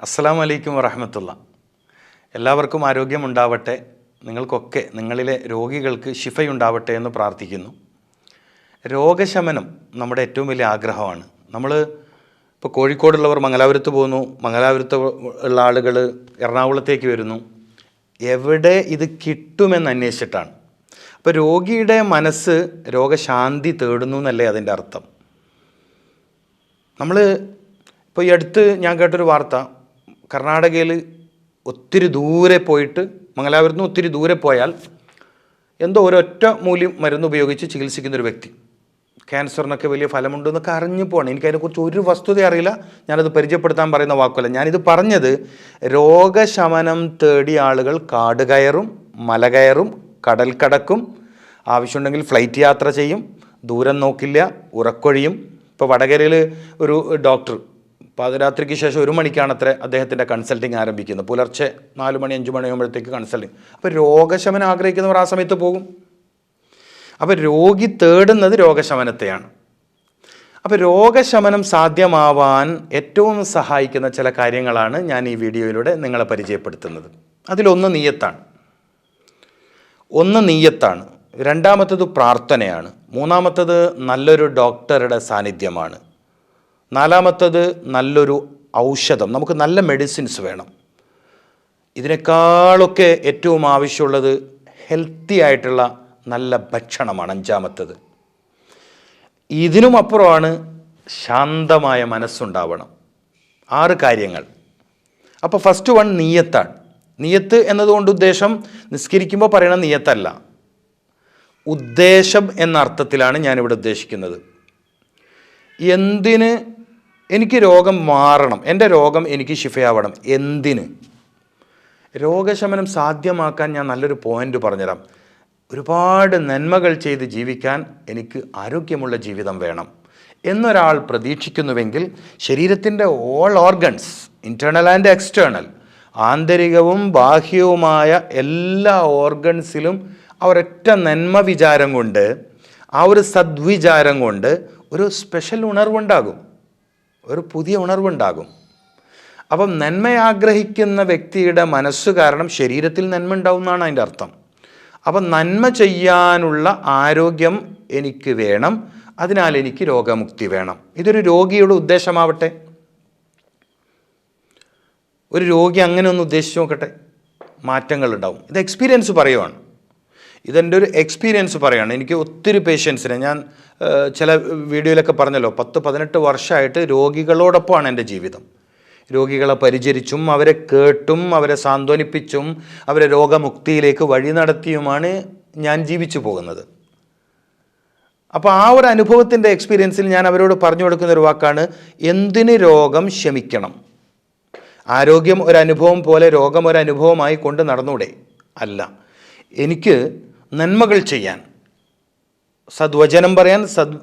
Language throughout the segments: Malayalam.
അസ്സലാം വലൈക്കും വറഹമത്തുള്ള. എല്ലാവർക്കും ആരോഗ്യമുണ്ടാവട്ടെ. നിങ്ങൾക്കൊക്കെ നിങ്ങളിലെ രോഗികൾക്ക് ശിഫയുണ്ടാവട്ടെ എന്ന് പ്രാർത്ഥിക്കുന്നു. രോഗശമനം നമ്മുടെ ഏറ്റവും വലിയ ആഗ്രഹമാണ്. നമ്മൾ ഇപ്പോൾ കോഴിക്കോടുള്ളവർ മംഗലാപുരത്ത് പോകുന്നു. മംഗലാപുരത്ത് ഉള്ള ആളുകൾ എറണാകുളത്തേക്ക് വരുന്നു. എവിടെ ഇത് കിട്ടുമെന്ന് അന്വേഷിച്ചിട്ടാണ്. അപ്പോൾ രോഗിയുടെ മനസ്സ് രോഗശാന്തി തേടുന്നു എന്നല്ലേ അതിന്റെ അർത്ഥം. നമ്മൾ ഇപ്പോൾ ഈ അടുത്ത് ഞാൻ കേട്ടൊരു വാർത്ത. കർണാടകയിൽ ഒത്തിരി ദൂരെ പോയിട്ട് മംഗലാപുരത്ത് നിന്ന് ഒത്തിരി ദൂരെ പോയാൽ എന്തോ ഒരൊറ്റ മൂല്യം മരുന്ന് ഉപയോഗിച്ച് ചികിത്സിക്കുന്ന ഒരു വ്യക്തി. ക്യാൻസറിനൊക്കെ വലിയ ഫലമുണ്ടെന്നൊക്കെ അറിഞ്ഞു പോകണം എനിക്കതിനെക്കുറിച്ച് ഒരു വസ്തുത അറിയില്ല. ഞാനത് പരിചയപ്പെടുത്താൻ പറയുന്ന വാക്കുമല്ല. ഞാനിത് പറഞ്ഞത് രോഗശമനം തേടി ആളുകൾ കാട് കയറും മല കയറും കടൽ കടക്കും. ആവശ്യമുണ്ടെങ്കിൽ ഫ്ലൈറ്റ് യാത്ര ചെയ്യും. ദൂരം നോക്കില്ല ഉറക്കൊഴിയും. ഇപ്പോൾ വടകരയിൽ ഒരു ഡോക്ടർ പാതിരാത്രിക്ക് ശേഷം ഒരു മണിക്കാണ് അത്ര അദ്ദേഹത്തിന്റെ കൺസൾട്ടിങ് ആരംഭിക്കുന്നത്. പുലർച്ചെ നാല് മണി അഞ്ച് മണിയാകുമ്പോഴത്തേക്ക് കൺസൾട്ടിങ് അപ്പോൾ രോഗശമനം ആഗ്രഹിക്കുന്നവർ ആ സമയത്ത് പോകും. അപ്പോൾ രോഗി തേടുന്നത് രോഗശമനത്തെയാണ്. അപ്പോൾ രോഗശമനം സാധ്യമാവാൻ ഏറ്റവും സഹായിക്കുന്ന ചില കാര്യങ്ങളാണ് ഞാൻ ഈ വീഡിയോയിലൂടെ നിങ്ങളെ പരിചയപ്പെടുത്തുന്നത്. അതിലൊന്ന് നീയത്താണ്. ഒന്ന് നീയത്താണ്. രണ്ടാമത്തത് പ്രാർത്ഥനയാണ്. മൂന്നാമത്തത് നല്ലൊരു ഡോക്ടറുടെ സാന്നിധ്യമാണ്. നാലാമത്തത് നല്ലൊരു ഔഷധം. നമുക്ക് നല്ല മെഡിസിൻസ് വേണം. ഇതിനേക്കാളൊക്കെ ഏറ്റവും ആവശ്യമുള്ളത് ഹെൽത്തി ആയിട്ടുള്ള നല്ല ഭക്ഷണമാണ് അഞ്ചാമത്തത്. ഇതിനും അപ്പുറമാണ് ശാന്തമായ മനസ്സുണ്ടാവണം. ആറ് കാര്യങ്ങൾ. അപ്പോൾ ഫസ്റ്റ് വൺ നീയത്താണ്. നീയത്ത് എന്നതുകൊണ്ട് ഉദ്ദേശം നിസ്കരിക്കുമ്പോൾ പറയണ നീയത്തല്ല. ഉദ്ദേശം എന്ന അർത്ഥത്തിലാണ് ഞാനിവിടെ ഉദ്ദേശിക്കുന്നത്. എന്തിന് എനിക്ക് രോഗം മാറണം. എന്റെ രോഗം എനിക്ക് ശിഫയാവണം. എന്തിന്? രോഗശമനം സാധ്യമാക്കാൻ ഞാൻ നല്ലൊരു പോയിന്റ് പറഞ്ഞുതരാം. ഒരുപാട് നന്മകൾ ചെയ്ത് ജീവിക്കാൻ എനിക്ക് ആരോഗ്യമുള്ള ജീവിതം വേണം. എന്നൊരാൾ പ്രതീക്ഷിക്കുന്നുവെങ്കിൽ ശരീരത്തിന്റെ all organs internal and external ആന്തരികവും ബാഹ്യവുമായ എല്ലാ ഓർഗൻസിലും ആ ഒരൊറ്റ നന്മ വിചാരം കൊണ്ട് ആ ഒരു സദ്വിചാരം കൊണ്ട് ഒരു സ്പെഷ്യൽ ഉണർവുണ്ടാകും. ഒരു പുതിയ ഉണർവുണ്ടാകും. അപ്പം നന്മ ആഗ്രഹിക്കുന്ന വ്യക്തിയുടെ മനസ്സ് കാരണം ശരീരത്തിൽ നന്മ ഉണ്ടാവും എന്നാണ് അതിന്റെ അർത്ഥം. അപ്പം നന്മ ചെയ്യാനുള്ള ആരോഗ്യം എനിക്ക് വേണം അതിനാൽ എനിക്ക് രോഗമുക്തി വേണം. ഇതൊരു രോഗിയുടെ ഉദ്ദേശമാവട്ടെ? ഒരു രോഗി അങ്ങനെ ഒന്ന് ഉദ്ദേശിച്ച് നോക്കട്ടെ? മാറ്റങ്ങളുണ്ടാവും. ഇത് എക്സ്പീരിയൻസ് പറയുവാണ്. ഇതെന്റെ ഒരു എക്സ്പീരിയൻസ് പറയുകയാണ് എനിക്ക് ഒത്തിരി പേഷ്യൻസിനെ ഞാൻ ചില വീഡിയോയിലൊക്കെ പറഞ്ഞല്ലോ പത്ത് പതിനെട്ട് വർഷമായിട്ട് രോഗികളോടൊപ്പമാണ് എന്റെ ജീവിതം. രോഗികളെ പരിചരിച്ചും അവരെ കേട്ടും അവരെ സാന്ത്വനിപ്പിച്ചും അവരെ രോഗമുക്തിയിലേക്ക് വഴി നടത്തിയുമാണ് ഞാൻ ജീവിച്ചു പോകുന്നത്. അപ്പോൾ ആ ഒരു അനുഭവത്തിന്റെ എക്സ്പീരിയൻസിൽ ഞാൻ അവരോട് പറഞ്ഞു കൊടുക്കുന്ന ഒരു വാക്കാണ് എന്തിന് രോഗം ശമിക്കണം? ആരോഗ്യം ഒരു അനുഭവം പോലെ രോഗം ഒരു അനുഭവമായി കൊണ്ട് നടന്നൂടെ? അല്ല. എനിക്ക് നന്മകൾ ചെയ്യാൻ. സദ്വചനം പറയാൻ സദ്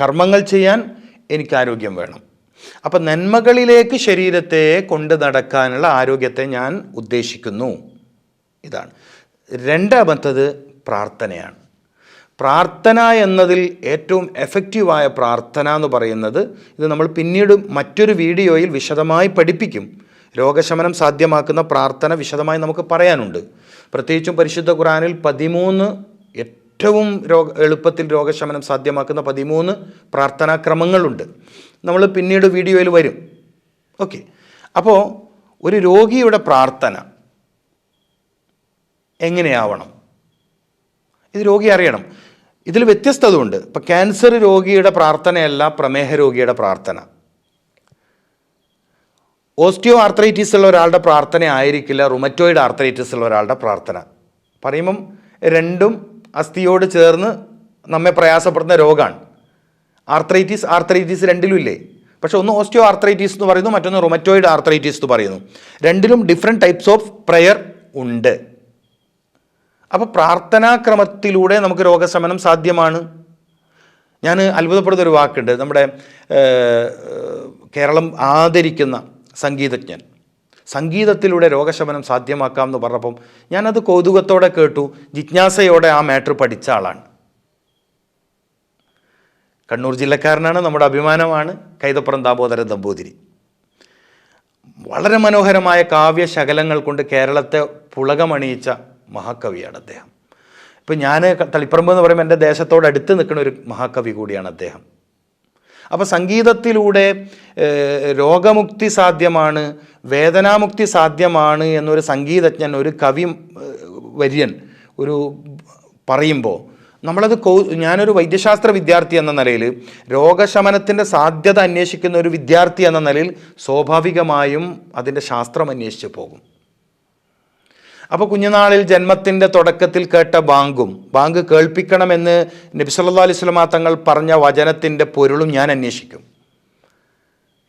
കർമ്മങ്ങൾ ചെയ്യാൻ എനിക്ക് ആരോഗ്യം വേണം. അപ്പം നന്മകളിലേക്ക് ശരീരത്തെ കൊണ്ട് നടക്കാനുള്ള ആരോഗ്യത്തെ ഞാൻ ഉദ്ദേശിക്കുന്നു. ഇതാണ്. രണ്ടാമത്തത് പ്രാർത്ഥനയാണ്. പ്രാർത്ഥന എന്നതിൽ ഏറ്റവും എഫക്റ്റീവായ പ്രാർത്ഥന എന്ന് പറയുന്നത് ഇത് നമ്മൾ പിന്നീട് മറ്റൊരു വീഡിയോയിൽ വിശദമായി പഠിപ്പിക്കും. രോഗശമനം സാധ്യമാക്കുന്ന പ്രാർത്ഥന വിശദമായി നമുക്ക് പറയാനുണ്ട്. പ്രത്യേകിച്ചും പരിശുദ്ധ ഖുറാനിൽ പതിമൂന്ന് ഏറ്റവും രോഗ എളുപ്പത്തിൽ രോഗശമനം സാധ്യമാക്കുന്ന പതിമൂന്ന് പ്രാർത്ഥനാക്രമങ്ങളുണ്ട്. നമ്മൾ പിന്നീട് വീഡിയോയിൽ വരും. ഓക്കെ. അപ്പോൾ ഒരു രോഗിയുടെ പ്രാർത്ഥന എങ്ങനെയാവണം? ഇത് രോഗി അറിയണം. ഇതിൽ വ്യത്യസ്തത ഉണ്ട് ഇപ്പം ക്യാൻസർ രോഗിയുടെ പ്രാർത്ഥനയല്ല പ്രമേഹ രോഗിയുടെ പ്രാർത്ഥന. ഓസ്റ്റിയോ ആർത്രൈറ്റിസ് ഉള്ള ഒരാളുടെ പ്രാർത്ഥന ആയിരിക്കില്ല റുമറ്റോയിഡ് ആർത്രൈറ്റിസ് ഉള്ള ഒരാളുടെ പ്രാർത്ഥന. പറയുമ്പം രണ്ടും അസ്ഥിയോട് ചേർന്ന് നമ്മെ പ്രയാസപ്പെടുന്ന രോഗമാണ് ആർത്രൈറ്റിസ് ആർത്രൈറ്റിസ് രണ്ടിലും ഇല്ലേ പക്ഷേ ഒന്ന് ഓസ്റ്റിയോ ആർത്രൈറ്റിസ് എന്ന് പറയുന്നു മറ്റൊന്ന് റൊമറ്റോയിഡ് ആർത്രൈറ്റിസ് എന്ന് പറയുന്നു. രണ്ടിലും ഡിഫറെന്റ് ടൈപ്സ് ഓഫ് പ്രയർ ഉണ്ട്. അപ്പോൾ പ്രാർത്ഥനാക്രമത്തിലൂടെ നമുക്ക് രോഗശമനം സാധ്യമാണ്. ഞാൻ അത്ഭുതപ്പെടുന്ന ഒരു വാക്കുണ്ട്. നമ്മുടെ കേരളം ആദരിക്കുന്ന സംഗീതജ്ഞൻ. സംഗീതത്തിലൂടെ രോഗശമനം സാധ്യമാക്കാം എന്ന് പറഞ്ഞപ്പം ഞാനത് കൗതുകത്തോടെ കേട്ടു. ജിജ്ഞാസയോടെ ആ മാറ്റർ പഠിച്ച ആളാണ്. കണ്ണൂർ ജില്ലക്കാരനാണ്. നമ്മുടെ അഭിമാനമാണ്. കൈതപ്പുറം ദാമോദരൻ നമ്പൂതിരി വളരെ മനോഹരമായ കാവ്യശകലങ്ങൾ കൊണ്ട് കേരളത്തെ പുളകമണിയിച്ച മഹാകവിയാണ് അദ്ദേഹം. ഇപ്പം ഞാൻ തളിപ്പറമ്പ് എന്ന് പറയുമ്പോൾ എന്റെ ദേശത്തോട് അടുത്ത് നിൽക്കുന്ന ഒരു മഹാകവി കൂടിയാണ് അദ്ദേഹം. അപ്പോൾ സംഗീതത്തിലൂടെ രോഗമുക്തി സാധ്യമാണ് വേദനാമുക്തി സാധ്യമാണ് എന്നൊരു സംഗീതജ്ഞൻ ഒരു കവി വര്യൻ ഒരു പറയുമ്പോൾ നമ്മളത് കൗ ഞാനൊരു വൈദ്യശാസ്ത്ര വിദ്യാർത്ഥി എന്ന നിലയിൽ രോഗശമനത്തിന്റെ സാധ്യത അന്വേഷിക്കുന്ന ഒരു വിദ്യാർത്ഥി എന്ന നിലയിൽ സ്വാഭാവികമായും അതിന്റെ ശാസ്ത്രം അന്വേഷിച്ച് പോകും. അപ്പോൾ കുഞ്ഞുനാളിൽ ജന്മത്തിന്റെ തുടക്കത്തിൽ കേട്ട ബാങ്കും ബാങ്ക് കേൾപ്പിക്കണമെന്ന് നബി സല്ലല്ലാഹു അലൈഹി വസല്ലമ തങ്ങൾ പറഞ്ഞ വചനത്തിന്റെ പൊരുളും ഞാൻ അന്വേഷിക്കും.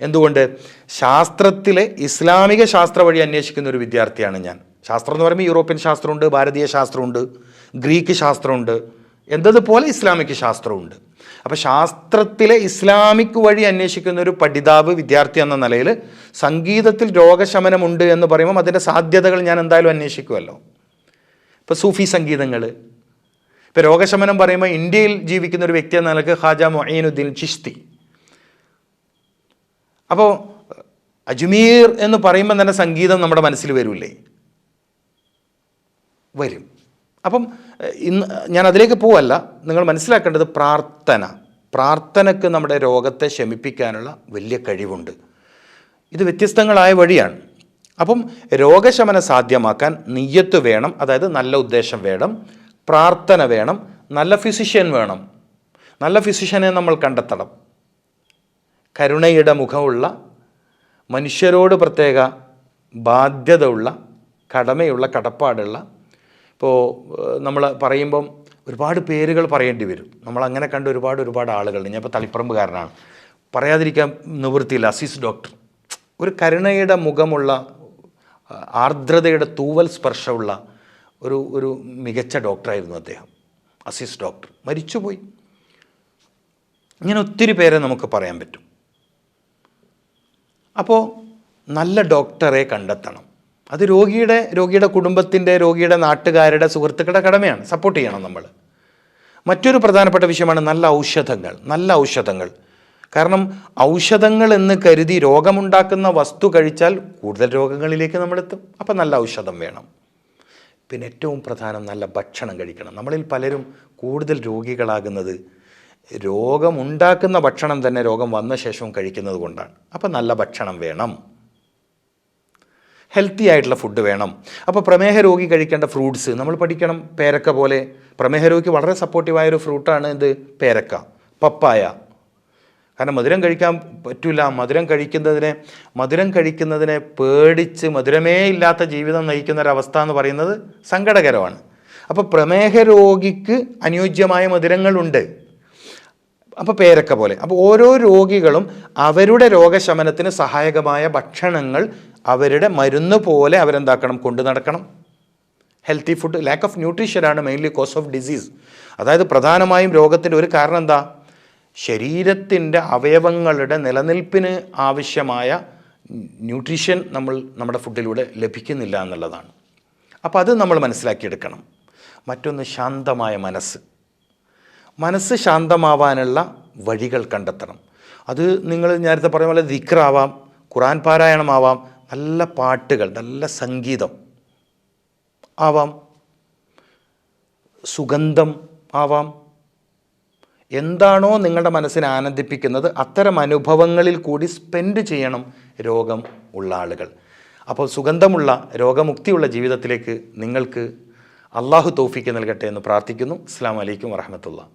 എന്തുകൊണ്ട്? ശാസ്ത്രത്തിലെ ഇസ്ലാമിക ശാസ്ത്ര വഴി അന്വേഷിക്കുന്ന ഒരു വിദ്യാർത്ഥിയാണ് ഞാൻ. ശാസ്ത്രം എന്ന് പറയുമ്പോൾ യൂറോപ്യൻ ശാസ്ത്രമുണ്ട് ഭാരതീയ ശാസ്ത്രമുണ്ട് ഗ്രീക്ക് ശാസ്ത്രമുണ്ട്. എന്തതുപോലെ ഇസ്ലാമിക് ശാസ്ത്രമുണ്ട്. അപ്പോൾ ശാസ്ത്രത്തിലെ ഇസ്ലാമിക് വഴി അന്വേഷിക്കുന്ന ഒരു പഠിതാവ് വിദ്യാർത്ഥി എന്ന നിലയിൽ സംഗീതത്തിൽ രോഗശമനമുണ്ട് എന്ന് പറയുമ്പോൾ അതിന്റെ സാധ്യതകൾ ഞാൻ എന്തായാലും അന്വേഷിക്കുമല്ലോ ഇപ്പോൾ സൂഫി സംഗീതങ്ങൾ. ഇപ്പോൾ രോഗശമനം പറയുമ്പോൾ ഇന്ത്യയിൽ ജീവിക്കുന്ന ഒരു വ്യക്തി എന്ന നിലയ്ക്ക് ഹാജ മൊയ്നുദ്ദീൻ ചിഷ്തി. അപ്പോൾ അജ്മീർ എന്ന് പറയുമ്പോൾ തന്നെ സംഗീതം നമ്മുടെ മനസ്സിൽ വരില്ലേ? വരും. അപ്പം ഇന്ന് ഞാൻ അതിലേക്ക് പോവല്ല. നിങ്ങൾ മനസ്സിലാക്കേണ്ടത് പ്രാർത്ഥന. പ്രാർത്ഥനയ്ക്ക് നമ്മുടെ രോഗത്തെ ശമിപ്പിക്കാനുള്ള വലിയ കഴിവുണ്ട്. ഇത് വ്യത്യസ്തങ്ങളായ വഴിയാണ്. അപ്പം രോഗശമനം സാധ്യമാക്കാൻ നെയ്യത്ത് വേണം അതായത് നല്ല ഉദ്ദേശം വേണം പ്രാർത്ഥന വേണം നല്ല ഫിസിഷ്യൻ വേണം. നല്ല ഫിസിഷ്യനെ നമ്മൾ കണ്ടെത്തണം. കരുണയുടെ മുഖമുള്ള മനുഷ്യരോട് പ്രത്യേക ബാധ്യതയുള്ള കടമയുള്ള കടപ്പാടുള്ള ഇപ്പോൾ നമ്മൾ പറയുമ്പം ഒരുപാട് പേരുകൾ പറയേണ്ടി വരും. നമ്മൾ അങ്ങനെ കണ്ട ഒരുപാട് ഒരുപാട് ആളുകളുണ്ട് ഞാൻ ഇപ്പോൾ തളിപ്പറമ്പുകാരനാണ്. പറയാതിരിക്കാൻ നിവൃത്തിയില്ല. അസീസ് ഡോക്ടർ. ഒരു കരുണയുടെ മുഖമുള്ള ആർദ്രതയുടെ തൂവൽ സ്പർശമുള്ള ഒരു ഒരു മികച്ച ഡോക്ടറായിരുന്നു അദ്ദേഹം. അസീസ് ഡോക്ടർ. മരിച്ചുപോയി. ഇങ്ങനെ ഒത്തിരി പേരെ നമുക്ക് പറയാൻ പറ്റും. അപ്പോൾ നല്ല ഡോക്ടറെ കണ്ടെത്തണം. അത് രോഗിയുടെ രോഗിയുടെ കുടുംബത്തിന്റെ രോഗിയുടെ നാട്ടുകാരുടെ സുഹൃത്തുക്കളുടെ കടമയാണ്. സപ്പോർട്ട് ചെയ്യണം നമ്മൾ. മറ്റൊരു പ്രധാനപ്പെട്ട വിഷയമാണ് നല്ല ഔഷധങ്ങൾ നല്ല ഔഷധങ്ങൾ. കാരണം ഔഷധങ്ങൾ എന്ന് കരുതി രോഗമുണ്ടാക്കുന്ന വസ്തു കഴിച്ചാൽ കൂടുതൽ രോഗങ്ങളിലേക്ക് നമ്മളെത്തും. അപ്പം നല്ല ഔഷധം വേണം. പിന്നെ ഏറ്റവും പ്രധാനം നല്ല ഭക്ഷണം കഴിക്കണം. നമ്മളിൽ പലരും കൂടുതൽ രോഗികളാകുന്നത് രോഗമുണ്ടാക്കുന്ന ഭക്ഷണം തന്നെ രോഗം വന്ന ശേഷവും കഴിക്കുന്നത് കൊണ്ടാണ്. അപ്പം നല്ല ഭക്ഷണം വേണം. ഹെൽത്തി ആയിട്ടുള്ള ഫുഡ് വേണം. അപ്പോൾ പ്രമേഹ രോഗി കഴിക്കേണ്ട ഫ്രൂട്ട്സ് നമ്മൾ പഠിക്കണം പേരക്ക പോലെ. പ്രമേഹ രോഗിക്ക് വളരെ സപ്പോർട്ടീവായൊരു ഫ്രൂട്ടാണ് ഇത് പേരക്ക പപ്പായ. കാരണം മധുരം കഴിക്കാൻ പറ്റില്ല മധുരം കഴിക്കുന്നതിനെ മധുരം കഴിക്കുന്നതിനെ പേടിച്ച് മധുരമേ ഇല്ലാത്ത ജീവിതം നയിക്കുന്ന ഒരവസ്ഥ എന്ന് പറയുന്നത് സങ്കടകരമാണ്. അപ്പോൾ പ്രമേഹ രോഗിക്ക് അനുയോജ്യമായ മധുരങ്ങളുണ്ട്. അപ്പോൾ പേരക്ക പോലെ. അപ്പോൾ ഓരോ രോഗികളും അവരുടെ രോഗശമനത്തിന് സഹായകമായ ഭക്ഷണങ്ങൾ അവരുടെ മരുന്ന് പോലെ അവരെന്താക്കണം? കൊണ്ടു നടക്കണം. ഹെൽത്തി ഫുഡ് ലാക്ക് ഓഫ് ന്യൂട്രീഷനാണ് മെയിൻലി കോസ് ഓഫ് ഡിസീസ് അതായത് പ്രധാനമായും രോഗത്തിന്റെ ഒരു കാരണം എന്താ? ശരീരത്തിന്റെ അവയവങ്ങളുടെ നിലനിൽപ്പിന് ആവശ്യമായ ന്യൂട്രീഷൻ നമ്മൾ നമ്മുടെ ഫുഡിലൂടെ ലഭിക്കുന്നില്ല എന്നുള്ളതാണ്. അപ്പോൾ അത് നമ്മൾ മനസ്സിലാക്കിയെടുക്കണം. മറ്റൊന്ന് ശാന്തമായ മനസ്സ്. മനസ്സ് ശാന്തമാവാനുള്ള വഴികൾ കണ്ടെത്തണം. അത് നിങ്ങൾ നേരത്തെ പറഞ്ഞ പോലെ ദിക്റാവാം ഖുറാൻ പാരായണമാവാം നല്ല പാട്ടുകൾ നല്ല സംഗീതം ആവാം. സുഗന്ധം ആവാം. എന്താണോ നിങ്ങളുടെ മനസ്സിനെ ആനന്ദിപ്പിക്കുന്നത് അത്തരം അനുഭവങ്ങളിൽ കൂടി സ്പെൻഡ് ചെയ്യണം രോഗം ഉള്ള ആളുകൾ. അപ്പോൾ സുഗന്ധമുള്ള രോഗമുക്തിയുള്ള ജീവിതത്തിലേക്ക് നിങ്ങൾക്ക് അള്ളാഹു തോഫിക്ക് നൽകട്ടെ എന്ന് പ്രാർത്ഥിക്കുന്നു. അസ്സാം വലൈക്കും വറഹമത്തുള്ള